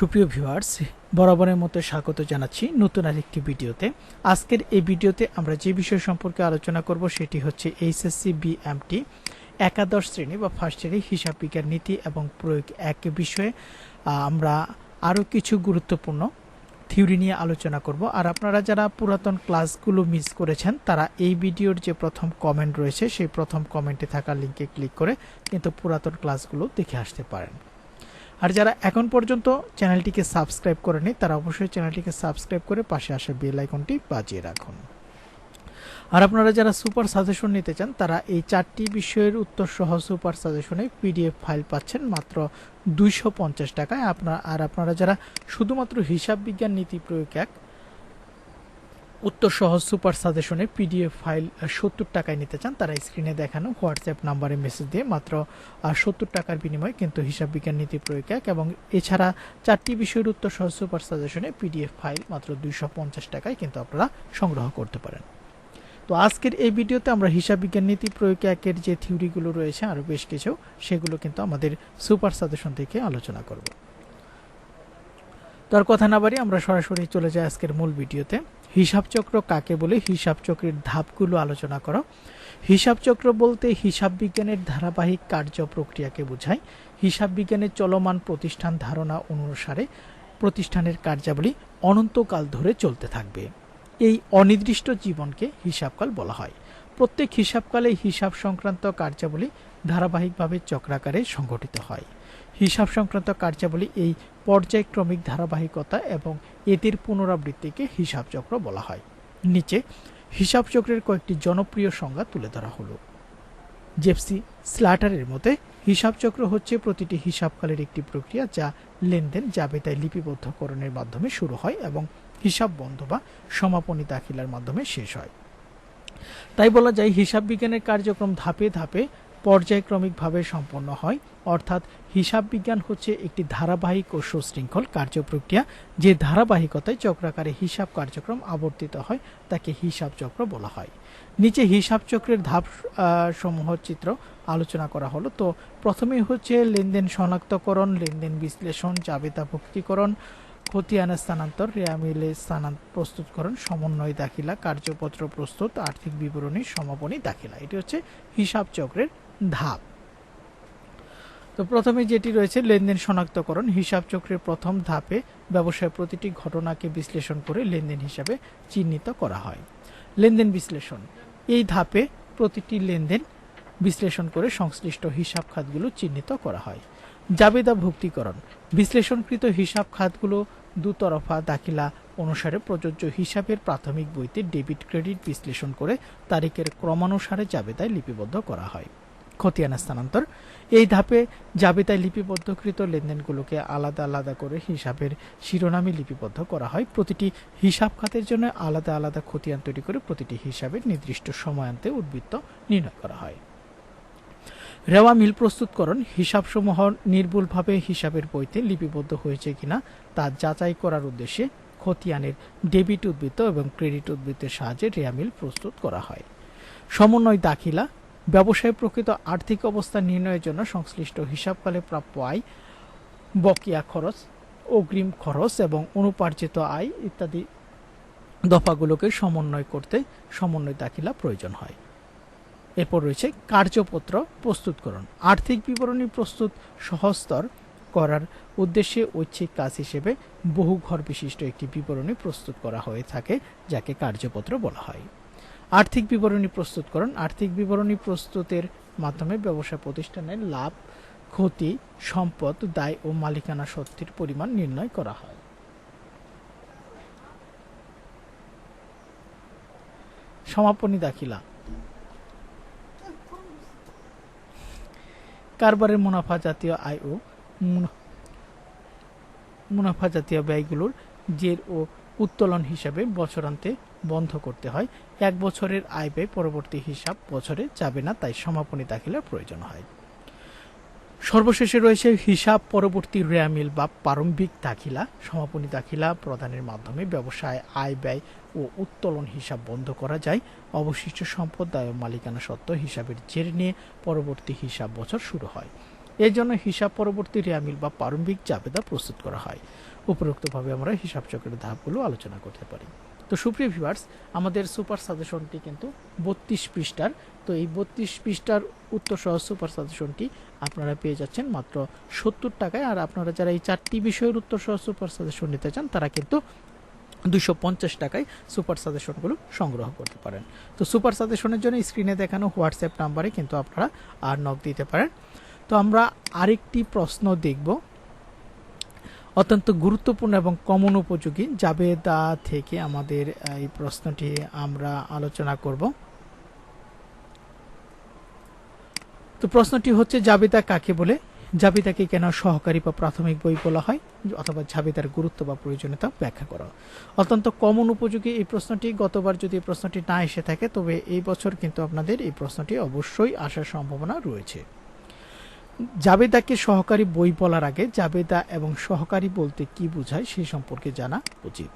সুপ্রিয় ভিউয়ার্স, বরাবরের মতো স্বাগত জানাচ্ছি নতুন আরেকটি ভিডিওতে। আজকের এই ভিডিওতে আমরা যে বিষয় সম্পর্কে আলোচনা করব সেটি হচ্ছে এইচএসসি বিএমটি, একাদশ শ্রেণি বা ফার্স্ট ইয়ারে হিসাব বিজ্ঞান নীতি এবং প্রয়োগ এক বিষয়ে আমরা আরও কিছু গুরুত্বপূর্ণ থিওরি নিয়ে আলোচনা করব। আর আপনারা যারা পুরাতন ক্লাসগুলো মিস করেছেন, তারা এই ভিডিওর যে প্রথম কমেন্ট রয়েছে, সেই প্রথম কমেন্টে থাকা লিঙ্কে ক্লিক করে কিন্তু পুরাতন ক্লাসগুলো দেখে আসতে পারেন। আর যারা এখন পর্যন্ত চ্যানেলটিকে সাবস্ক্রাইব করেনি তারা অবশ্যই চ্যানেলটিকে সাবস্ক্রাইব করে পাশে আসা বেল আইকনটি বাজিয়ে রাখুন। আর আপনারা যারা সুপার সাজেশন নিতে চান, তারা এই চারটি বিষয়ের উত্তর সহ সুপার সাজেশনে পিডিএফ ফাইল পাচ্ছেন মাত্র দুইশো পঞ্চাশ টাকায়। আপনার, আর আপনারা যারা শুধুমাত্র হিসাব বিজ্ঞান নীতি প্রয়োগ এক উত্তর সহ সুপার সাজেশনে পিডিএফ ফাইল সত্তর টাকায় নিতে চান, তারা স্ক্রিনে দেখানো হোয়াটসঅ্যাপ নাম্বারে মেসেজ দিয়ে মাত্র সত্তর টাকার বিনিময়ে কিন্তু হিসাব বিজ্ঞান নীতি প্রয়োগ এক এবং এছাড়া চারটি বিষয়ের উত্তর সহ সুপার সাজেশনে পিডিএফ ফাইল মাত্র দুইশো পঞ্চাশ টাকায় কিন্তু আপনারা সংগ্রহ করতে পারেন। তো আজকের এই ভিডিওতে আমরা হিসাব বিজ্ঞান নীতি প্রয়োগ একের যে থিওরিগুলো রয়েছে, আরও বেশ কিছু, সেগুলো কিন্তু আমাদের সুপার সাজেশন থেকে আলোচনা করব। তো আর কথা না বাড়ি আমরা সরাসরি চলে যাই আজকের মূল ভিডিওতে। হিসাব চক্র কাকে বলে? হিসাব চক্রের ধাপগুলো আলোচনা করো। হিসাব চক্র বলতে হিসাব বিজ্ঞানের ধারাবাহিক কার্য প্রক্রিয়াকে বোঝায়। হিসাব বিজ্ঞানের চলমান প্রতিষ্ঠান ধারণা অনুসারে প্রতিষ্ঠানের কার্যাবলী অনন্তকাল ধরে চলতে থাকবে। এই অনির্দিষ্ট জীবনকে হিসাবকাল বলা হয়। প্রত্যেক হিসাবকালে হিসাব সংক্রান্ত কার্যাবলী ধারাবাহিকভাবে চক্রাকারে সংঘটিত হয়। হিসাব সংক্রান্ত কার্যাবলী এই পর্যায়ক্রমিক ধারাবাহিকতা এবং এদের পুনরাবৃত্তিকে হিসাব চক্র বলা হয়। নিচে হিসাব চক্রের কয়েকটি জনপ্রিয় সংজ্ঞা তুলে ধরা হলো। জেপসি স্ল্যাটারের মতে, হিসাব চক্র হচ্ছে প্রতিটি হিসাবকালের একটি প্রক্রিয়া যা লেনদেন জাবেতায় লিপিবদ্ধকরণের মাধ্যমে শুরু হয় এবং হিসাব বন্ধ বা সমাপনী দাখিলার মাধ্যমে শেষ হয়। তাই বলা যায় হিসাব বিজ্ঞানের কার্যক্রম ধাপে ধাপে পর্যায়ক্রমিকভাবে সম্পন্ন হয়। অর্থাৎ হিসাব বিজ্ঞান হচ্ছে একটি ধারাবাহিক ও সুশৃঙ্খল কার্যপ্রক্রিয়া। যে ধারাবাহিকতায় চক্রাকারে হিসাব কার্যক্রম আবর্তিত হয়, তাকে হিসাব চক্র বলা হয়। নিচে হিসাব চক্রের ধাপ সমূহ চিত্র আলোচনা করা হলো। তো প্রথমে হচ্ছে লেনদেন শনাক্তকরণ, লেনদেন বিশ্লেষণ জাবেতা ভুক্তিকরণ, খতিয়ানা স্থানান্তর, রেয়ামিলে স্থানান্তর প্রস্তুতকরণ, সমন্বয় দাখিলা, কার্যপত্র প্রস্তুত, আর্থিক বিবরণী, সমাপনী দাখিলা। এটি হচ্ছে হিসাব চক্রের ধাপ। তো প্রথমে যেটি রয়েছে, লেনদেন শনাক্তকরণ। হিসাব চক্রের প্রথম ধাপে ব্যবসায় প্রতিটি ঘটনাকে বিশ্লেষণ করে লেনদেন হিসাবে চিহ্নিত করা হয়। লেনদেন বিশ্লেষণ। এই ধাপে প্রতিটি লেনদেন বিশ্লেষণ করে সংশ্লিষ্ট হিসাব খাতগুলো চিহ্নিত করা হয়। জাবেদা ভুক্তিকরণ। বিশ্লেষণকৃত হিসাব খাতগুলো দুতরফা দাখিলা অনুসারে প্রযোজ্য হিসাবের প্রাথমিক বইতে ডেবিট ক্রেডিট বিশ্লেষণ করে তারিখের ক্রমানুসারে জাবেদায় লিপিবদ্ধ করা হয়। খতিয়ানা স্থানান্তর। এই ধাপে জাবেতায় লিপিবদ্ধকৃত লেনদেনগুলোকে আলাদা আলাদা করে হিসাবের শিরোনামে লিপিবদ্ধ করা হয়। প্রতিটি হিসাব খাতের জন্য আলাদা আলাদা খতিয়ান তৈরি করে প্রতিটি হিসাবের নির্দিষ্ট সময়ান্তে উদ্বৃত্ত নির্ণয় করা হয়। রেওয়া মিল প্রস্তুতকরণ হিসাবসমূহ নির্ভুলভাবে হিসাবের বইতে লিপিবদ্ধ হয়েছে কিনা তা যাচাই করার উদ্দেশ্যে খতিয়ানের ডেবিট উদ্বৃত্ত এবং ক্রেডিট উদ্বৃত্তের সাহায্যে রেয়া মিল প্রস্তুত করা হয়। সমন্বয় দাখিলা ব্যবসায় প্রকৃত আর্থিক অবস্থা নির্ণয়ের জন্য সংশ্লিষ্ট হিসাবকালে প্রাপ্য আয়, বকেয়া খরচ, অগ্রিম খরচ এবং অনুপার্জিত আয় ইত্যাদি দফাগুলোকে সমন্বয় করতে সমন্বয় দাখিলা প্রয়োজন হয়। এরপর রয়েছে কার্যপত্র প্রস্তুতকরণ। আর্থিক বিবরণী প্রস্তুত সহস্তর করার উদ্দেশ্যে ঐচ্ছিক কাজ হিসেবে বহু ঘর বিশিষ্ট একটি বিবরণী প্রস্তুত করা হয়ে থাকে, যাকে কার্যপত্র বলা হয়। আর্থিক বিবরণী প্রস্তুতকরণ আর্থিক বিবরণী প্রস্তুতের মাধ্যমে ব্যবসা প্রতিষ্ঠানের লাভ, ক্ষতি, সম্পদ, দায় ও মালিকানা সত্যের পরিমাণ নির্ণয় করা হয়। সমাপনী দাখিলা। কারবারের মুনাফা জাতীয় আয় ও মুনাফা জাতীয় ব্যয়গুলোর জের ও উত্তোলন হিসাবে বছরান্তে বন্ধ করতে হয়। এক বছরের আয় ব্যয় পরবর্তী হিসাব বছরে যাবে না, তাই সমাপনী দাখিলার প্রয়োজন হয়। সর্বশেষে রয়েছে হিসাব পরবর্তী রেয়ামিল বা প্রারম্ভিক দাখিলা। সমাপনী দাখিলা প্রদানের মাধ্যমে ব্যবসায় আয় ব্যয় ও উত্তোলন হিসাব বন্ধ করা যায়। অবশিষ্ট সম্পদ দায় মালিকানা সত্ত্ব হিসাবের জের নিয়ে পরবর্তী হিসাব বছর শুরু হয়। এর জন্য হিসাব পরবর্তী রেয়ামিল বা প্রারম্ভিক জাবেদা প্রস্তুত করা হয়। উপরোক্তভাবে আমরা হিসাব চক্রের ধাপগুলো আলোচনা করতে পারি। তো সুপ্রিয় ভিভার্স আমাদের সুপার সাজেশনটি কিন্তু বত্রিশ পৃষ্ঠার। তো এই বত্রিশ পৃষ্ঠার উত্তর সহ সুপার সাজেশনটি আপনারা পেয়ে যাচ্ছেন মাত্র সত্তর টাকায়। আর আপনারা যারা এই চারটি বিষয়ের উত্তর সহ সুপার সাজেশন নিতে চান, তারা কিন্তু দুশো পঞ্চাশ টাকায় সুপার সাজেশনগুলো সংগ্রহ করতে পারেন। তো সুপার সাজেশনের জন্য স্ক্রিনে দেখানো হোয়াটসঅ্যাপ নাম্বারে কিন্তু আপনারা আর নক দিতে পারেন। তো আমরা আরেকটি প্রশ্ন দেখব। অত্যন্ত গুরুত্বপূর্ণ এবং কমন উপযোগী। জাবেদা থেকে আমাদের এই প্রশ্নটি আমরা আলোচনা করব। তো প্রশ্নটি হচ্ছে, জাবেদা কাকে বলে? জাবিদাকে কেন সহকারী বা প্রাথমিক বই বলা হয়? অথবা জাবিদার গুরুত্ব বা প্রয়োজনীয়তা ব্যাখ্যা করা। অত্যন্ত কমন উপযোগী এই প্রশ্নটি। গতবার যদি এই প্রশ্নটি না এসে থাকে, তবে এই বছর কিন্তু আপনাদের এই প্রশ্নটি অবশ্যই আসার সম্ভাবনা রয়েছে। জাবেদাকে সহকারী বই বলার আগে জাবেদা এবং সহকারী বলতে কি বোঝায় সে সম্পর্কে জানা উচিত।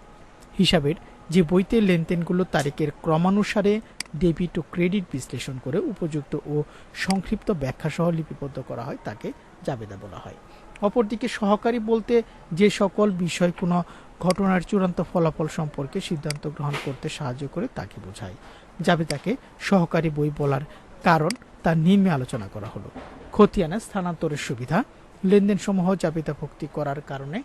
হিসাবের যে বইতে লেনদেনগুলো তারিখের ক্রমানুসারে ডেবিট ও ক্রেডিট বিশ্লেষণ করে উপযুক্ত ও সংক্ষিপ্ত ব্যাখ্যা সহ লিপিবদ্ধ করা হয়, তাকে জাবেদা বলা হয়। অপরদিকে সহকারী বলতে যে সকল বিষয় কোনো ঘটনার চূড়ান্ত ফলাফল সম্পর্কে সিদ্ধান্ত গ্রহণ করতে সাহায্য করে, তাকে বোঝায়। জাবেদাকে সহকারী বই বলার কারণ তা নিম্নে আলোচনা করা হলো। খতিয়ানে স্থানান্তরের সুবিধা লেনদেন সমূহ জাবিতা ভক্তি করার কারণে।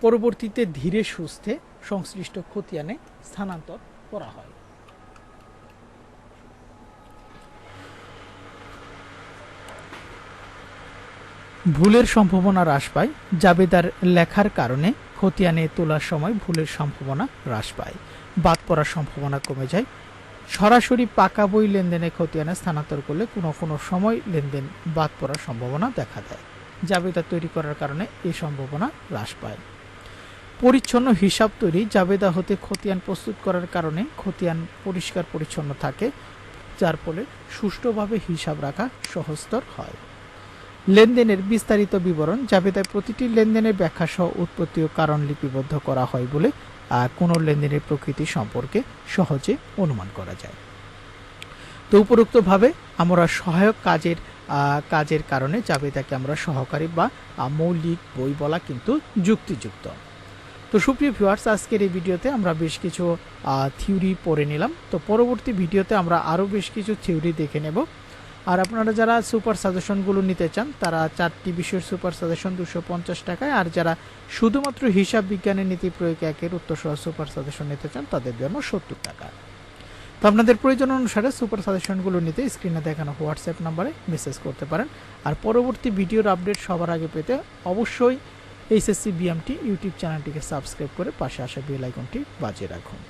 পরবর্তীতে ধীরে সুস্থে সংশ্লিষ্ট খতিয়ানে স্থানান্তর করা হয়। ভুলের সম্ভাবনা হ্রাস পায়, জাবেদার লেখার কারণে খতিয়ানে তোলার সময় ভুলের সম্ভাবনা হ্রাস পায়। বাদ পড়ার সম্ভাবনা কমে যায় সরাসরি পাকা বই লেনদেনে খতিয়ানে স্থানান্তর করলে কোনো কোনো সময় লেনদেন বাদ পড়ার সম্ভাবনা দেখা দেয়। জাবেদা তৈরি করার কারণে এই সম্ভাবনা হ্রাস পায়। পরিচ্ছন্ন হিসাব তৈরি জাবেদা হতে খতিয়ান প্রস্তুত করার কারণে খতিয়ান পরিষ্কার পরিচ্ছন্ন থাকে, যার ফলে সুষ্ঠুভাবে হিসাব রাখা সহজতর হয়। লেনদেনের বিস্তারিত বিবরণ জাবেদায় প্রতিটি লেনদেনের ব্যাখ্যা সহ উৎপত্তি ও কারণ লিপিবদ্ধ করা হয় বলে কোনো লেনদেনের প্রকৃতি সম্পর্কে সহজে অনুমান করা যায়। তো উপরোক্তভাবে আমরা সহায়ক কাজের কাজের কারণে জাবেদাকে আমরা সহকারী বা মৌলিক বই বলা কিন্তু যুক্তিযুক্ত। তো সুপ্রিয় ভিউয়ার্স আজকের এই ভিডিওতে আমরা বেশ কিছু থিওরি পড়ে নিলাম। তো পরবর্তী ভিডিওতে আমরা আরও বেশ কিছু থিওরি দেখে নেব। আর আপনারা যারা সুপার সাজেশনগুলো নিতে চান, তারা চারটি বিষয়ের সুপার সাজেশন দুশো পঞ্চাশ টাকায়। আর যারা শুধুমাত্র হিসাব বিজ্ঞানের নীতি প্রয়োগ একের উত্তর সহ সুপার সাজেশন নিতে চান, তাদের জন্য সত্তর টাকা। তো আপনাদের প্রয়োজন অনুসারে সুপার সাজেশনগুলো নিতে স্ক্রিনে দেখানো হোয়াটসঅ্যাপ নাম্বারে মেসেজ করতে পারেন। আর পরবর্তী ভিডিওর আপডেট সবার আগে পেতে অবশ্যই এইচএসসি বিএমটি ইউটিউব চ্যানেলটিকে সাবস্ক্রাইব করে পাশে আসা বেল আইকনটি বাজিয়ে রাখুন।